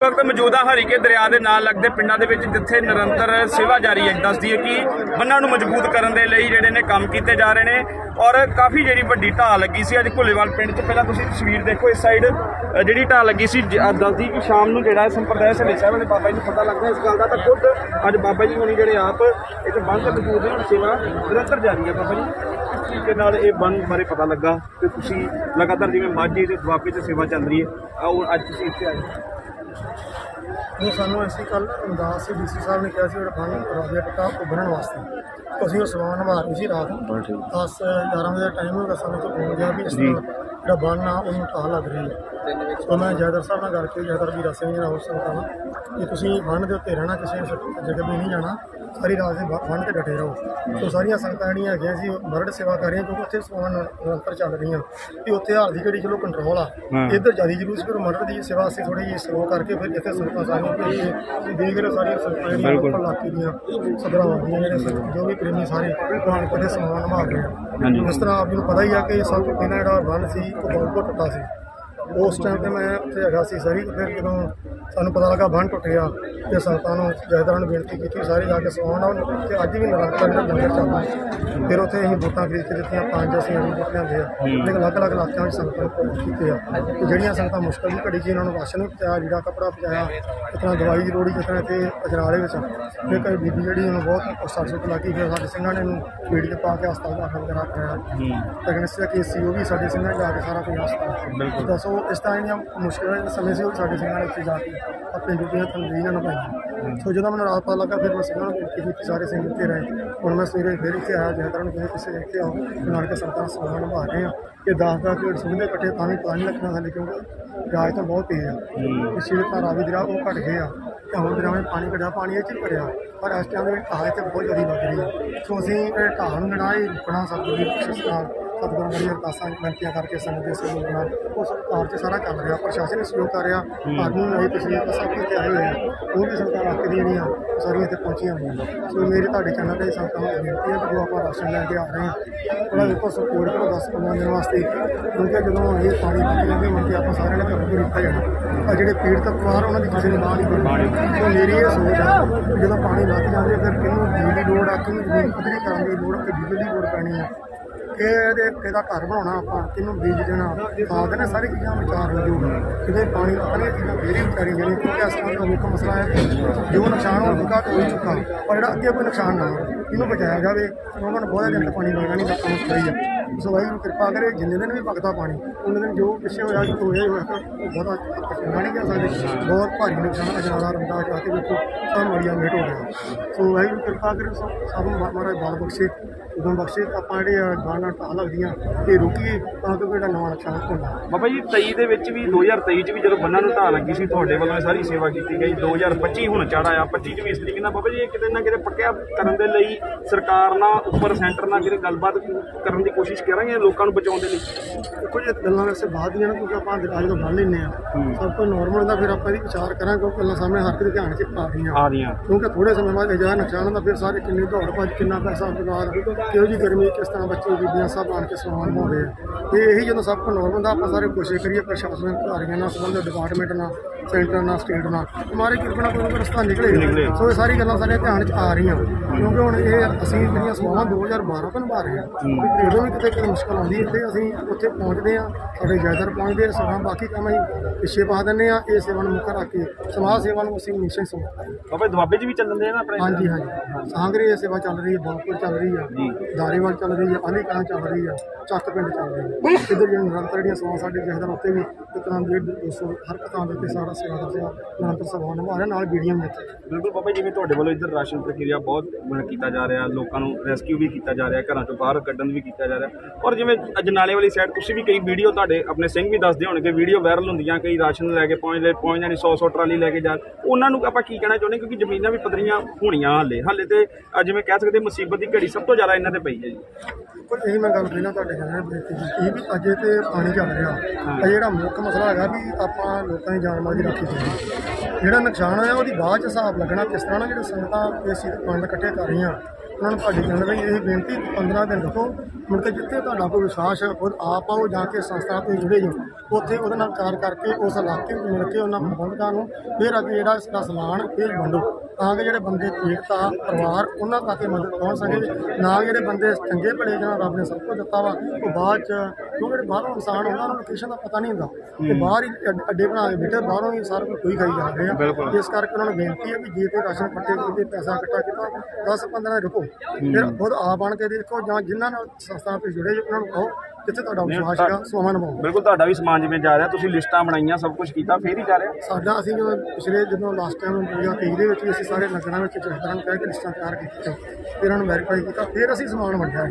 ਵਕਤ ਮੌਜੂਦਾ ਹਰੀਕੇ ਦਰਿਆ ਦੇ ਨਾਲ ਲੱਗਦੇ ਪਿੰਡਾਂ ਦੇ ਵਿੱਚ ਜਿੱਥੇ ਨਿਰੰਤਰ ਸੇਵਾ ਜਾਰੀ ਹੈ। ਦੱਸਦੀ ਹੈ ਕਿ ਬੰਨਾਂ ਨੂੰ ਮਜ਼ਬੂਤ ਕਰਨ ਦੇ ਲਈ ਜਿਹੜੇ ਨੇ ਕੰਮ ਕੀਤੇ ਜਾ ਰਹੇ ਨੇ ਔਰ ਕਾਫੀ ਜਿਹੜੀ ਵੱਡੀ ਢਾਹ ਲੱਗੀ ਸੀ ਅੱਜ ਘੁੱਲੇਵਾਲ ਪਿੰਡ 'ਚ। ਪਹਿਲਾਂ ਤੁਸੀਂ ਤਸਵੀਰ ਦੇਖੋ ਇਸ ਸਾਈਡ ਜਿਹੜੀ ਢਾਹ ਲੱਗੀ ਸੀ ਜ- ਅ, ਦੱਸਦੀ ਕਿ ਸ਼ਾਮ ਨੂੰ ਜਿਹੜਾ ਹੈ ਸੰਪਰਦਾਇ ਸਲੇ ਸਾਹਿਬ ਵਾਲੇ ਬਾਬਾ ਜੀ ਨੂੰ ਪਤਾ ਲੱਗਦਾ ਇਸ ਗੱਲ ਦਾ ਤਾਂ ਖੁਦ ਅੱਜ ਬਾਬਾ ਜੀ ਹੋਣੀ ਜਿਹੜੇ ਆਪ ਇੱਥੇ ਬੰਨ ਤੇ ਮੌਜੂਦ ਨੇ ਸੇਵਾ ਨਿਰੰਤਰ ਜਾਰੀ ਹੈ। ਬਾਬਾ ਜੀ ਇਸ ਤਰੀਕੇ ਨਾਲ ਇਹ ਬੰਨ ਬਾਰੇ ਪਤਾ ਲੱਗਾ? ਤੇ ਤੁਸੀਂ ਲਗਾਤਾਰ ਜਿਵੇਂ ਮਾਝੇ ਤੇ ਦੁਆਬੇ 'ਚ ਸੇਵਾ ਚੱਲ ਰਹੀ ਹੈ। ਆਓ ਅੱਜ ਤੁਸੀਂ ਇੱਥੇ ਆਏ। ਉਹ ਸਾਨੂੰ ਅਸੀਂ ਕੱਲ ਅਮਦਾਸ ਸੀ ਡੀਸੀ ਸਾਹਿਬ ਨੇ ਕਿਹਾ ਸੀ ਜਿਹੜਾ ਬੰਨ ਰੋਜ਼ੇ ਟੱਕਾ ਉਭਰਨ ਵਾਸਤੇ। ਅਸੀਂ ਉਹ ਸਮਾਨ ਨਿਭਾ ਰਹੇ ਸੀ ਰਾਤ 10 11 ਵਜੇ ਟਾਈਮ ਹੋ ਗਿਆ ਸਾਨੂੰ ਤੋਂ ਫੋਨ ਗਿਆ ਵੀ ਇਸ ਤਰ੍ਹਾਂ ਜਿਹੜਾ ਬੰਨ ਆ ਉਹਨੂੰ ਢਾਹ ਲੱਗ ਰਹੀ ਹੈ ਸੋ ਮੈਂ ਜੈਦਰ ਸਾਹਿਬ ਨਾਲ ਗੱਲ ਕੀਤੀ ਜੈਦਰ ਵੀਰਾ ਸਿੰਘ ਜੀ ਨਾਲ ਉਸ ਸੰਗਤਾਂ ਕਿ ਤੁਸੀਂ ਬੰਨ ਦੇ ਉੱਤੇ ਰਹਿਣਾ ਕਿਸੇ ਜਗ੍ਹਾ ਵੀ ਨਹੀਂ ਜਾਣਾ ਸਾਰੀ ਰਾਤ ਦੇ ਬੰਨ ਤੇ ਡਟੇ ਰਹੋ। ਸੋ ਸਾਰੀਆਂ ਸੰਗਤਾਂ ਜਿਹੜੀਆਂ ਹੈਗੀਆਂ ਸੀ ਉਹ ਮਰੜ ਸੇਵਾ ਕਰ ਰਹੀਆਂ ਕਿਉਂਕਿ ਉੱਥੇ ਸਮਾਨ ਨਿਰੰਤਰ ਚੱਲ ਰਹੀਆਂ। ਤੇ ਉੱਥੇ ਹਾਲ ਦੀ ਘੜੀ ਚਲੋ ਕੰਟਰੋਲ ਆ ਇੱਧਰ ਜ਼ਿਆਦਾ ਜ਼ਰੂਰ ਸੀ ਪਰ ਮਰੜ ਦੀ ਸੇਵਾ ਅਸੀਂ ਥੋੜੀ ਜਿਹੀ ਸਲੋ ਕਰਕੇ ਫਿਰ ਇੱਥੇ ਸੰਗਤਾਂ ਸਾਰੀਆਂ ਭੇਜੀਏ ਦੇਖ ਰਹੇ ਹੋ ਸਾਰੀਆਂ ਸੰਗਤਾਂ ਜਿਹੜੀਆਂ ਇਲਾਕੇ ਦੀਆਂ ਸਦਰਾਂ ਹੁੰਦੀਆਂ ਜਿਹੜੇ ਜੋ ਵੀ ਪ੍ਰੇਮੀ ਸਾਰੇ ਭਗਵਾਨ ਕੋਲੇ ਸਮਾਨ ਨਿਭਾ ਰਹੇ ਆ। ਇਸ ਤਰ੍ਹਾਂ ਆਪ ਜੀ ਨੂੰ ਪਤਾ ਹੀ ਆ ਕਿ ਸਭ ਤੋਂ ਪਹਿਲਾਂ ਜਿਹੜਾ ਬੰਨ ਸੀ ਉਹ ਬਹੁਤ ਟੁੱਟਾ ਸੀ। ਉਸ ਟਾਈਮ ਤੇ ਮੈਂ ਉੱਥੇ ਹੈਗਾ ਸੀ ਸਾਰੀ ਫਿਰ ਜਦੋਂ ਸਾਨੂੰ ਪਤਾ ਲੱਗਾ ਬੰਨ ਟੁੱਟਿਆ ਤੇ ਸੰਗਤਾਂ ਨੂੰ ਜੈਦਾਰਾਂ ਨੂੰ ਬੇਨਤੀ ਕੀਤੀ ਸਾਰੇ ਜਾ ਕੇ ਸਮਾਨ ਆਉਣ ਤੇ ਅੱਜ ਵੀ ਨਿਰੰਤਰ ਜਿਹੜਾ ਲੰਗਰ ਚੱਲਦਾ ਫਿਰ ਉੱਥੇ ਅਸੀਂ ਵੋਟਾਂ ਖਰੀਦ ਕੇ ਦਿੱਤੀਆਂ ਪੰਜ ਅਸੀਂ ਵੋਟ ਲਿਆਂਦੇ ਆ। ਲੇਕਿਨ ਅਲੱਗ-ਅਲੱਗ ਇਲਾਕਿਆਂ ਵਿੱਚ ਸੰਗਤਾਂ ਨੂੰ ਕੀਤੇ ਆ। ਤੇ ਜਿਹੜੀਆਂ ਸੰਗਤਾਂ ਮੁਸ਼ਕਲ ਦੀ ਘੜੀ 'ਚ ਇਹਨਾਂ ਨੂੰ ਰਾਸ਼ਨ ਵੀ ਪਹੁੰਚਾਇਆ ਲੀੜਾ ਕੱਪੜਾ ਪਹੁੰਚਾਇਆ ਤਰ੍ਹਾਂ ਦਵਾਈ ਦੀ ਲੋੜੀ ਤਰ੍ਹਾਂ ਇੱਥੇ ਅਜਨਾਲੇ ਵਿੱਚ ਫਿਰ ਕਈ ਬੀਬੀ ਜਿਹੜੀ ਉਹਨੂੰ ਬਹੁਤ ਸੱਟ ਸੁੱਟ ਲੱਗੀ ਫਿਰ ਸਾਡੇ ਸਿੰਘਾਂ ਨੇ ਇਹਨੂੰ ਪੀੜੀ ਤੇ ਪਾ ਕੇ ਹਸਪਤਾਲ ਦਾਖਲ ਕਰਾ ਕਰਾਇਆ ਲੇਕਿਨ ਇਸ ਤਰ੍ਹਾਂ ਕੇਸ ਸੀ ਉਹ ਵੀ ਸਾਡੇ ਸਿੰਘਾਂ ਨੇ ਜਾ ਕੇ ਸਾਰਾ ਕੁਝ ਹਸਪਤਾਲ ਦੱਸੋ ਇਸ ਤਰ੍ਹਾਂ ਦੀਆਂ ਮੁਸ਼ਕਿਲਾਂ ਦੇ ਸਮੇਂ ਸੀ ਉਹ ਸਾਡੇ ਸਿੰਘਾਂ ਨੇ ਇੱਥੇ ਜਾ ਕੇ ਆਪਣੀ ਡਿਊਟੀਆਂ ਤਨਵੀਰ ਨਾਲ ਨਿਭਾਈਆਂ ਸੋ ਜਦੋਂ ਮੈਨੂੰ ਰਾਤ ਪਤਾ ਲੱਗਾ ਫਿਰ ਮੈਂ ਸਿੰਘਾਂ ਨੂੰ ਬੇਨਤੀ ਕੀਤੀ ਸਾਰੇ ਸਿੰਘ ਇੱਥੇ ਰਹੇ। ਹੁਣ ਮੈਂ ਸਵੇਰੇ ਫਿਰ ਇੱਥੇ ਆਇਆ ਜਹਦਰਾਂ ਨੂੰ ਕਿਹਾ ਕਿਸੇ ਇੱਥੇ ਆਓ ਤੇ ਨਾਲ ਕੇ ਸੰਤਾਂ ਸਮਾਨ ਨਿਭਾ ਰਹੇ ਆ। ਕਿ 10 10 ਕਿਲੋ ਸੁਣਦੇ ਇਕੱਠੇ ਤਾਂ ਵੀ ਨਹੀਂ ਲੱਗਣਾ ਸਾਡੇ ਕਿਉਂਕਿ ਗਾਜ ਤਾਂ ਬਹੁਤ ਤੇਜ਼ ਆ। ਪਿਛਲੇ ਤਾਂ ਰਾਵੀ ਦਰਿਆ ਉਹ ਘਟ ਗਏ ਆ ਤੇ ਹੁਣ ਦਰਿਆ ਵਿੱਚ ਪਾਣੀ ਘਟਿਆ ਪਾਣੀ ਇਹ ਚ ਘਟਿਆ ਪਰ ਇਸ ਟਾਈਮ ਦੇ ਵਿੱਚ ਢਾਹ ਇੱਥੇ ਬਹੁਤ ਜ਼ਿਆਦਾ ਲੱਗ ਰਹੀ ਹੈ ਸੋ ਅਸੀਂ ਢਾਹ ਨੂੰ ਜਿਹੜਾ ਇਹ ਰੁਕਣਾ ਸਭ ਦੀ ਕੋਸ਼ਿਸ਼ ਸਤਿਗੁਰਾਂ ਦੀ ਅਰਦਾਸਾਂ ਬੇਨਤੀਆਂ ਕਰਕੇ ਸੰਗਤ ਦੇ ਸਹਿਯੋਗ ਨਾਲ ਉਸ ਕਾਰ 'ਚ ਸਾਰਾ ਚੱਲ ਰਿਹਾ ਪ੍ਰਸ਼ਾਸਨ ਸਹਿਯੋਗ ਕਰ ਰਿਹਾ ਆਦਮੀ ਨਹੀਂ ਪਿਛਲੇ ਪਾਸਾ ਵੀ ਇੱਥੇ ਆਏ ਹੋਏ ਆ ਉਹ ਵੀ ਸੰਗਤਾਂ ਰੱਖ ਦੀਆਂ ਜਿਹੜੀਆਂ ਸਾਰੀਆਂ ਇੱਥੇ ਪਹੁੰਚੀਆਂ ਹੋਈਆਂ ਸੋ ਮੇਰੇ ਤੁਹਾਡੇ ਚੈਨਲ ਤੇ ਸੰਗਤਾਂ ਨੂੰ ਬੇਨਤੀ ਹੈ ਕਿ ਜੋ ਆਪਾਂ ਰਾਸ਼ਨ ਲੈ ਕੇ ਆ ਰਹੇ ਹਾਂ ਥੋੜਾ ਦੇਖੋ ਸਪੋਰਟ ਕਰੋ 10 15 ਦਿਨ ਵਾਸਤੇ ਕਿਉਂਕਿ ਜਦੋਂ ਇਹ ਪਾਣੀ ਪੀ ਜਾਂਦੇ ਮੁੜ ਕੇ ਆਪਾਂ ਸਾਰਿਆਂ ਨੇ ਘਰ ਤੋਂ ਰਿੱਖਾ ਜਾਣਾ। ਆ ਜਿਹੜੇ ਪੀੜਤ ਪਰਿਵਾਰ ਉਹਨਾਂ ਦੀ ਕਿਸੇ ਨੇ ਬਾਹਰ ਨਹੀਂ ਬਣਨੀ ਸੋ ਮੇਰੀ ਇਹ ਸੋਚ ਆ ਕਿ ਜਦੋਂ ਪਾਣੀ ਲੱਗ ਜਾਂਦੇ ਫਿਰ ਕਿਹਨੂੰ ਬਿਜਲੀ ਦੀ ਲੋੜ ਆ ਕਿਹਨੂੰ ਜ਼ਮੀਨ ਪੱਧਰੀ ਕਰਨ ਦੀ ਲੋੜ ਕਿ ਬਿਜਲੀ ਦੀ ਲੋੜ ਪੈਣੀ ਆ। ਇਹ ਇਹਦੇ ਇਹਦਾ ਘਰ ਬਣਾਉਣਾ ਆਪਾਂ, ਕਿਹਨੂੰ ਬੀਜ ਦੇਣਾ ਖਾਦ ਨੇ ਸਾਰੀ ਚੀਜ਼ਾਂ ਵਿਚਾਰ ਲਜੂ ਕਿਤੇ ਪਾਣੀ, ਸਾਰੀਆਂ ਚੀਜ਼ਾਂ ਫੇਰੀ ਵਿਚਾਰੀ ਜਾਣੀ ਕਿਉਂਕਿ ਇਸ ਤਰ੍ਹਾਂ ਦਾ ਮੁੱਖ ਮਸਲਾ ਹੈ ਕਿ ਜੋ ਨੁਕਸਾਨ ਹੋ ਚੁੱਕਾ ਹੋ ਚੁੱਕਾ, ਪਰ ਜਿਹੜਾ ਅੱਗੇ ਕੋਈ ਨੁਕਸਾਨ ਨਾ ਇਹਨੂੰ ਬਚਾਇਆ ਜਾਵੇ ਉਹਨਾਂ ਨੂੰ ਬਹੁਤ ਦਿਨ ਪਾਣੀ ਲੱਗਣਾ ਨਹੀਂ, ਤਾਂ ਆਪਾਂ ਸਹੀ ਹੈ। ਸੋ ਵਾਹਿਗੁਰੂ ਕਿਰਪਾ ਕਰੇ, ਜਿੰਨੇ ਦਿਨ ਵੀ ਭਗਤਾ ਪਾਣੀ, ਉਹਨਾਂ ਦਿਨ ਜੋ ਪਿੱਛੇ ਹੋਇਆ ਜੋ ਹੋਇਆ ਹੀ ਹੋਇਆ ਉਹ ਬਹੁਤਾ ਚੰਗਾ ਨਹੀਂ ਕਹਿ ਸਕਦੇ ਬਹੁਤ ਭਾਰੀ ਨੁਕਸਾਨ ਅਜਨਾਲਾ ਰੰਦਾ ਜਾ ਕੇ ਦੇਖੋ ਸਭ ਮੜੀਆਂ ਮੇਟ ਹੋ ਗਿਆ ਸੋ ਵਾਹਿਗੁਰੂ ਕਿਰਪਾ ਕਰੇ, ਸਭ ਨੂੰ ਮਹਾਰਾਜ ਬਾਲ ਬਖਸ਼ੇ ਉਦੋਂ ਬਖਸ਼ੇ ਆਪਾਂ ਜਿਹੜੇ ਆ ਗਾਣਾ ਢਾਹ ਲੱਗਦੀਆਂ ਇਹ ਰੁਕੀਏ ਤਾਂ ਕਿ ਜਿਹੜਾ ਨਵਾਂ ਨੁਕਸਾਨ ਹੁੰਦਾ ਬਾਬਾ ਜੀ 23 ਦੇ ਵਿੱਚ ਵੀ 2023 ਚ ਵੀ ਜਦੋਂ ਬੰਨਾਂ ਨੂੰ ਢਾਹ ਲੱਗੀ ਸੀ, ਤੁਹਾਡੇ ਵੱਲੋਂ ਇਹ ਸਾਰੀ ਸੇਵਾ ਕੀਤੀ ਗਈ। 2025 ਹੁਣ ਚੜਾ ਆ 25 ਚ ਵੀ ਇਸ ਤਰੀਕੇ ਨਾਲ ਬਾਬਾ ਜੀ ਇਹ ਕਿਤੇ ਨਾ ਕਿਤੇ ਪੱਕਿਆ ਕਰਨ ਦੇ ਲਈ ਸਰਕਾਰ ਨਾਲ, ਉੱਪਰ ਸੈਂਟਰ ਨਾਲ ਕਿਤੇ ਗੱਲਬਾਤ ਕਰਨ ਦੀ ਕੋਸ਼ਿਸ਼ ਕਰਾਂਗੇ ਲੋਕਾਂ ਨੂੰ ਬਚਾਉਣ ਦੇ ਲਈ। ਦੇਖੋ ਜੇ ਗੱਲਾਂ ਵੈਸੇ ਬਾਅਦ ਦੀਆਂ ਨੇ ਕਿਉਂਕਿ ਆਪਾਂ ਅੱਜ ਤੋਂ ਬੰਨ ਲੈਂਦੇ ਆ ਸਭ ਤੋਂ ਨਾਰਮਲ ਹੁੰਦਾ ਫਿਰ ਆਪਾਂ ਇਹਦੀ ਵਿਚਾਰ ਕਰਾਂਗੇ ਕਿਉਂਕਿ ਗੱਲਾਂ ਸਾਹਮਣੇ ਹਰ ਕਿਸੇ ਧਿਆਨ 'ਚ ਆ ਰਹੀਆਂ। ਆ ਰਹੀਆਂ। ਕਿਉਂਕਿ ਥੋੜੇ ਸਮੇਂ ਬਾਅਦ ਅਜਿਹਾ ਨੁਕਸਾਨ ਹੁੰਦਾ ਫਿਰ ਸਾਰੇ ਕਿੰਨੇ ਦੌੜ ਭੱਜ ਕਿੰਨਾ ਪੈਸਾ ਬਰਬਾਦ ਕਿਹੋ ਜੀ ਗਰਮੀ ਕਿਸ ਤਰ੍ਹਾਂ ਬੱਚੇ ਬੀਬੀਆਂ ਸਭ ਆਣ ਕੇ ਸਮਾਨ ਪਾਉਂਦੇ ਆ। ਤੇ ਇਹੀ ਜਦੋਂ ਸਭ ਕੁਝ ਨੋਰਮਲ ਹੁੰਦਾ ਆਪਾਂ ਸਾਰੇ ਕੋਸ਼ਿਸ਼ ਕਰੀਏ ਪ੍ਰਸ਼ਾਸਨ ਅਧਿਕਾਰੀਆਂ ਨਾਲ ਸੰਬੰਧਿਤ ਡਿਪਾਰਟਮੈਂਟ ਨਾਲ ਸੈਂਟਰ ਨਾਲ ਸਟੇਟ ਨਾਲ। ਹਮਾਰੇ ਕਿਰਪਾ ਕੋਈ ਨਾ ਰਸਤਾ ਨਿਕਲੇ ਸੋ ਇਹ ਸਾਰੀ ਗੱਲਾਂ ਸਾਡੇ ਧਿਆਨ 'ਚ ਆ ਰਹੀਆਂ। ਕਿਉਂਕਿ ਹੁਣ ਇਹ ਅਸੀਂ ਜਿਹੜੀਆਂ ਸੇਵਾਵਾਂ 2012 ਤੋਂ ਨਿਭਾ ਰਹੇ ਹਾਂ। ਜਦੋਂ ਵੀ ਕਿਤੇ ਕੋਈ ਮੁਸ਼ਕਲ ਆਉਂਦੀ ਇੱਥੇ ਅਸੀਂ ਉੱਥੇ ਪਹੁੰਚਦੇ ਆ ਸਾਡੇ ਜਾਇਦਾਰ ਪਹੁੰਚਦੇ ਆ ਸੇਵਾ ਬਾਕੀ ਕੰਮ ਅਸੀਂ ਪਿੱਛੇ ਪਾ ਦਿੰਦੇ ਆ ਇਹ ਸੇਵਾ ਨੂੰ ਮੁੱਖ ਰੱਖ ਕੇ ਸਮਾਜ ਸੇਵਾ ਨੂੰ ਅਸੀਂ ਹਮੇਸ਼ਾ ਹੀ ਸਮਝਦੇ ਬਾਬਾ ਜੀ ਦੁਆਬੇ ਚ ਵੀ ਚੱਲਣ ਦੇ ਨਾ ਆਪਣੇ? ਹਾਂਜੀ ਹਾਂਜੀ। ਸਾਂਗਰੀ ਇਹ ਸੇਵਾ ਚੱਲ ਰਹੀ ਹੈ ਬਾਪੁਰ ਚੱਲ ਰਹੀ ਆ ਦਾਰੀਵਾਲ ਚੱਲ ਰਹੀ ਆ ਅਲੀ ਕਲਾਂ ਚੱਲ ਰਹੀ ਆ ਚੱਕ ਪਿੰਡ ਚੱਲ ਰਹੀ ਆ। ਇੱਧਰ ਜਿਹੜੀਆਂ ਨਿਰੰਤਰ ਜਿਹੜੀਆਂ ਸੇਵਾ ਸਾਡੇ ਜਹਦਰ ਉੱਤੇ ਵੀ ਇੱਕ ਤਰ੍ਹਾਂ ਦੀ 200 ਹਰ ਕਥਾਂ ਦੇ ਉੱਤੇ ਸਾਰਾ ਸੇਵਾ ਸੇਵਾ ਨਿਰੰਤਰ ਸੇਵਾ ਨਿਭਾ ਰਿਹਾ ਨਾਲ ਬੀੜੀਆਂ ਵੀ ਇੱਥੇ ਬਿਲਕੁਲ ਬਾਬਾ ਜਿਵੇਂ ਤੁਹਾਡੇ ਵੱਲੋਂ ਇੱਧਰ ਰਾਸ਼ਨ ਪ੍ਰਕਿਰਿਆ ਬਹੁਤ ਕੀਤਾ ਜਾ ਰਿਹਾ, ਲੋਕਾਂ ਨੂੰ ਰੈਸਕਿਊ ਵੀ ਕੀਤਾ ਜਾ ਰਿਹਾ, ਘਰਾਂ ਤੋਂ ਬਾਹਰ ਕੱਢਣ ਵੀ ਕੀਤਾ ਜਾ ਰਿਹਾ। ਔਰ ਜਿਵੇਂ ਅਜਨਾਲੇ ਵਾਲੀ ਸਾਈਡ ਤੁਸੀਂ ਵੀ ਕਈ ਵੀਡੀਓ ਤੁਹਾਡੇ ਆਪਣੇ ਸਿੰਘ ਵੀ ਦੱਸਦੇ ਹੋਣਗੇ ਵੀਡੀਓ ਵਾਇਰਲ ਹੁੰਦੀਆਂ, ਕਈ ਰਾਸ਼ਨ ਲੈ ਕੇ ਪਹੁੰਚਦੇ ਪਹੁੰਚ ਜਾਣੀ 100 100 ਟਰਾਲੀ ਲੈ ਕੇ ਜਾ। ਉਹਨਾਂ ਨੂੰ ਆਪਾਂ ਕੀ ਕਹਿਣਾ ਚਾਹੁੰਦੇ ਕਿਉਂਕਿ ਜ਼ਮੀਨਾਂ ਵੀ ਪੱਧਰੀਆਂ ਹੋਣੀਆਂ ਹਾਲੇ। ਹਾਲੇ ਤੇ ਜਿਵੇਂ ਕਹਿ ਸਕਦੇ ਮੁਸੀਬਤ ਦੀ ਘੜੀ ਸਭ ਤੋਂ ਜ਼ਿਆਦਾ ਇਹਨਾਂ ਤੇ ਪਈ ਹੈ ਜੀ। ਕੋਈ ਇਹੀ ਮੈਂ ਗੱਲ ਪਹਿਲਾਂ ਤੁਹਾਡੇ ਨਾਲ ਬੇਨਤੀ ਕੀਤੀ ਸੀ ਵੀ ਅਜੇ ਤੇ ਪਾਣੀ ਚੱਲ ਰਿਹਾ। ਇਹ ਜਿਹੜਾ ਮੁੱਖ ਮਸਲਾ ਹੈਗਾ ਵੀ ਆਪਾਂ ਲੋਕਾਂ ਦੀ ਜਾਨ ਮਾਲ ਦੀ ਰਾਖੀ ਚਾਹੀਦੀ ਜਿਹੜਾ ਨੁਕਸਾਨ ਹੋਇਆ ਉਹਦੀ ਬਾਅਦ ਚ ਹਿਸਾਬ ਲੱਗਣਾ ਕਿਸ ਤਰ੍ਹਾਂ ਨਾਲ ਜਿਹੜੇ ਸੰਗਤਾਂ ਦੇ ਫੰਡ ਇਕੱਠੇ ਕਰ ਰਹੀਆਂ ਉਹਨਾਂ ਨੂੰ ਤੁਹਾਡੀ ਜਾਣ ਰਹੀ ਇਹ ਬੇਨਤੀ 15 ਦਿਨ ਰੱਖੋ ਮੁੜ ਕੇ ਜਿੱਥੇ ਤੁਹਾਡਾ ਕੋਈ ਵਿਸ਼ਵਾਸ ਹੈ ਉਹ ਆਪ ਆਓ ਜਾਂ ਕੇ ਸੰਸਥਾ ਤੋਂ ਜੁੜੇ ਜੋ ਉੱਥੇ ਉਹਦੇ ਨਾਲ ਕਾਰ ਕਰਕੇ ਉਸ ਇਲਾਕੇ ਵਿੱਚ ਮਿਲ ਕੇ ਉਹਨਾਂ ਪ੍ਰਬੰਧਕਾਂ ਨੂੰ ਫਿਰ ਅੱਗੇ ਜਿਹੜਾ ਇਸ ਦਾ ਸਮਾਨ ਇਹ ਵੰਡੋ। ਤਾਂ ਕਿ ਜਿਹੜੇ ਬੰਦੇ ਪੀੜਤ ਆ ਪਰਿਵਾਰ ਉਹਨਾਂ ਤੱਕ ਇਹ ਮਦਦ ਪਹੁੰਚ ਸਕੇ। ਨਾ ਜਿਹੜੇ ਬੰਦੇ ਚੰਗੇ ਭਲੇ ਜਾਂ ਰੱਬ ਨੇ ਸਭ ਕੁਝ ਦਿੱਤਾ ਵਾ ਉਹ ਬਾਅਦ ਚ ਕਿਉਂਕਿ ਜਿਹੜੇ ਬਾਹਰੋਂ ਇਨਸਾਨ ਉਹਨਾਂ ਨੂੰ ਲੋਕੇਸ਼ਨ ਦਾ ਪਤਾ ਨਹੀਂ ਹੁੰਦਾ। ਤੇ ਬਾਹਰ ਹੀ ਅੱਡ- ਬਣਾ ਕੇ ਬੈਠੇ ਬਾਹਰੋਂ ਹੀ ਸਾਰਾ ਕੋਈ ਖਾਈ ਜਾ ਰਹੇ। ਆ ਇਸ ਕਰਕੇ ਉਹਨਾਂ ਨੂੰ ਬੇਨਤੀ ਹੈ ਵੀ ਜੇ ਤੇ ਰਾਸ਼ਨ ਫੱਟੇ ਕਿਤੇ ਪੈਸਾ ਇਕੱਠਾ ਕੀਤਾ 10 15 ਰੁਕੋ। ਫਿਰ ਖੁਦ ਆ ਬਣ ਕੇ ਦੇਖੋ ਜਾਂ ਜਿਨ੍ਹਾਂ ਨਾਲ ਸੰਸਥਾ ਤੇ ਜੁੜੇ ਉਹਨਾਂ ਨੂੰ ਕਹੋ ਜਿੱਥੇ ਤੁਹਾਡਾ ਵਿਸ਼ਵਾਸ ਹੈਗਾ ਸੋਮਾ ਨਿਭਾਓ ਬਿਲਕੁਲ ਤੁਹਾਡਾ ਵੀ ਸਮਾਨ ਜਿਵੇਂ ਜਾ ਰਿਹਾ ਤੁਸੀਂ ਲਿਸਟਾਂ ਬਣਾਈਆਂ ਸਭ ਕੁਝ ਕੀਤਾ ਫੇਰ ਹੀ ਜਾ ਰਿਹਾ ਸਾਡਾ ਅਸੀਂ ਪਿਛਲੇ ਜਦੋਂ ਲਾਸਟ ਟਾਈਮ 2023 ਦੇ ਵਿੱਚ ਵੀ ਅਸੀਂ ਸਾਰੇ ਨਗਰਾਂ ਵਿੱਚ ਜਥੇਦਾਰਾਂ ਕਹਿ ਕੇ ਲਿਸਟਾਂ ਤਿਆਰ ਕੀਤੀਆਂ ਫਿਰ ਇਹਨਾਂ ਨੂੰ ਵੈਰੀਫਾਈ ਕੀਤਾ ਫਿਰ ਅਸੀਂ ਸਮਾਨ ਵੰਡਿਆ।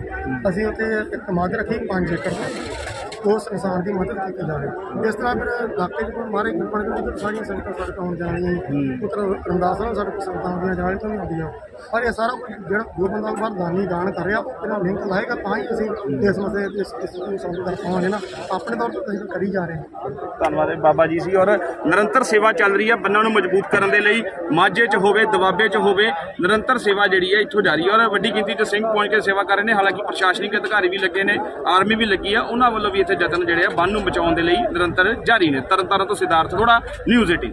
ਅਸੀਂ ਉੱਥੇ ਇੱਕ ਮੱਧ ਰੱਖੀ 5 ਏਕੜ ਦੀ। ਉਸ ਇਨਸਾਨ ਦੀ ਮਦਦ ਕੀਤੀ ਜਾਵੇ। ਇਸ ਤਰ੍ਹਾਂ ਫਿਰ ਇਲਾਕੇ ਦੇ ਕੋਲ ਮਾਰੇ ਗੁਰਪਣ ਦੇ ਵਿੱਚ ਸਾਰੀਆਂ ਸੰਗਤਾਂ ਕੋਲ ਆਉਣ ਜਾਣੀਆਂ ਪੁੱਤਰ ਰਮਦਾਸ ਨਾਲ ਸਾਡੇ ਸੰਗਤਾਂ ਆਉਂਦੀਆਂ ਜਾਣ ਤੋਂ ਵੀ ਆਉਂਦੀਆਂ ਪਰ ਇਹ ਸਾਰਾ ਕੁਝ ਜਿਹੜਾ ਜੋ ਬੰਦਾ ਬਾਹਰ ਦਾਨੀ ਦਾਨ ਕਰ ਰਿਹਾ ਉਹ ਇਹਨਾਂ ਲਿੰਕ ਲਾਏਗਾ ਤਾਂ ਹੀ ਅਸੀਂ ਇਸ ਮਸਲੇ ਇਸ ਇਸ ਨੂੰ ਸੌਂਪ ਕਰ ਪਾਵਾਂਗੇ ਨਾ। ਆਪਣੇ ਤੌਰ ਤੇ ਅਸੀਂ ਕਰੀ ਜਾ ਰਹੇ ਹਾਂ। ਧੰਨਵਾਦ ਬਾਬਾ ਜੀ ਸੀ ਔਰ ਨਿਰੰਤਰ ਸੇਵਾ ਚੱਲ ਰਹੀ ਹੈ ਬੰਨਾਂ ਨੂੰ ਮਜ਼ਬੂਤ ਕਰਨ ਦੇ ਲਈ। ਮਾਝੇ 'ਚ ਹੋਵੇ ਦਵਾਬੇ 'ਚ ਹੋਵੇ ਨਿਰੰਤਰ ਸੇਵਾ ਜਿਹੜੀ ਹੈ ਇੱਥੋਂ ਜਾਰੀ ਹੈ ਔਰ ਵੱਡੀ ਗਿਣਤੀ 'ਚ ਸਿੰਘ ਪਹੁੰਚ ਕੇ ਸੇਵਾ ਕਰ ਰਹੇ ਨੇ। ਹਾਲਾਂਕਿ ਪ੍ਰਸ਼ਾਸਨਿਕ ਅਧਿਕਾਰੀ ਵੀ ਲੱਗੇ ਨੇ ਆਰਮੀ ਵੀ ਲੱਗੀ ਆ। ਉਹਨਾਂ ਵੱਲੋਂ ਵੀ ਇੱਥੇ ਯਤਨ ਜਿਹੜੇ ਆ ਬੰਨ ਨੂੰ ਬਚਾਉਣ ਦੇ ਲਈ ਨਿਰੰਤਰ ਜਾਰੀ ਨੇ। ਤਰਨਤਾਰਨ ਤੋਂ ਸਿਧਾਰਥ ਅਰੋੜਾ ਨਿਊਜ਼ 18